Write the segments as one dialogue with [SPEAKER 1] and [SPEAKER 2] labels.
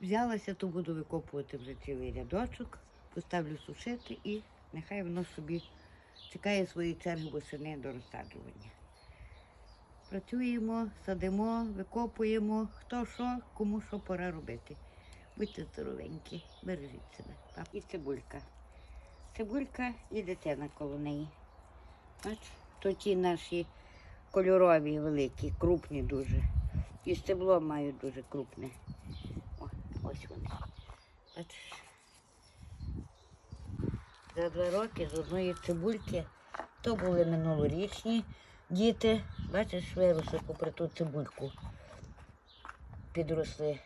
[SPEAKER 1] взялася, то буду викопувати вже цілий рядочок, поставлю сушити і нехай воно собі чекає своєї черги восени до розсаджування. Працюємо, садимо, викопуємо, хто що, кому що пора робити. Будьте здоровенькі, бережіть себе. Па. І цибулька. Цибулька і дитина коло неї. Бач, то ті наші кольорові великі, крупні дуже. І стебло мають дуже крупне. О, ось вони. Бачиш. За два роки з одної цибульки то були минулорічні діти. Бачиш, виросли попри ту цибульку. Підросли.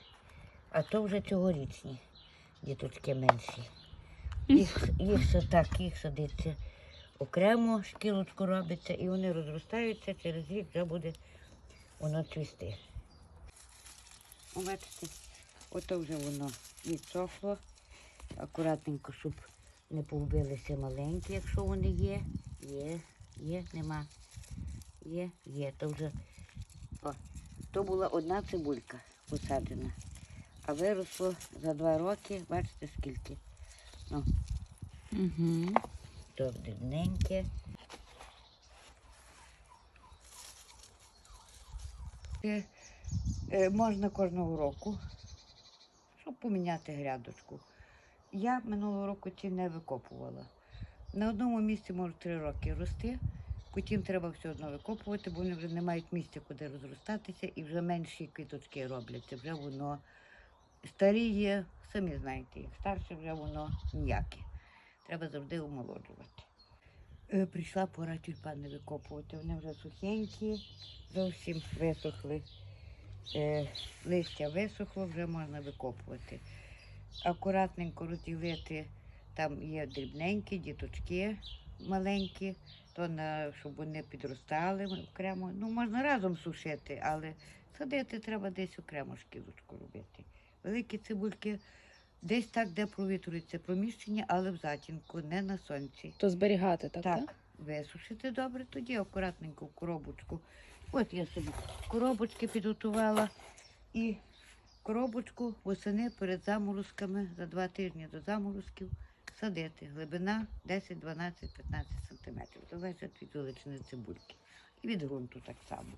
[SPEAKER 1] А то вже цьогорічні діточки менші. Їх, їх все так, їх садиться окремо, шкілочку робиться, і вони розростаються, через рік вже буде воно цвісти. Бачите, ото вже воно відсохло. Акуратненько, щоб не повбилися маленькі, якщо вони є. Є, є, нема. Є, є. То вже о, то була одна цибулька посаджена. А виросло за два роки, бачите скільки. Ну,
[SPEAKER 2] Угу.
[SPEAKER 1] то дрібненьке. Е, е, можна кожного року, поміняти грядочку. Я минулого року ці не викопувала. На одному місці можуть три роки рости, потім треба все одно викопувати, бо вони вже не мають місця, куди розростатися, і вже менші квіточки робляться. Вже воно старіє, самі знаєте, як старше вже воно ніяке. Треба завжди омолоджувати. Е, Прийшла пора тюльпани викопувати. Вони вже сухенькі, зовсім висохли. Е, Листя висохло, вже можна викопувати. Акуратненько розділити, там є дрібненькі, діточки маленькі, то на, щоб вони підростали окремо. Ну, можна разом сушити, але садити треба десь окремо шкілочку робити. Великі цибульки десь так, де провітрюється приміщення, але в затінку, не на сонці.
[SPEAKER 2] То зберігати, так?
[SPEAKER 1] Так,
[SPEAKER 2] так?
[SPEAKER 1] Висушити добре, тоді акуратненько в коробочку. От я собі коробочки підготувала і коробочку восени перед заморозками за два тижні до заморозків садити. Глибина 10, 12, 15 сантиметрів. Залежить від величини цибульки. І від ґрунту так само.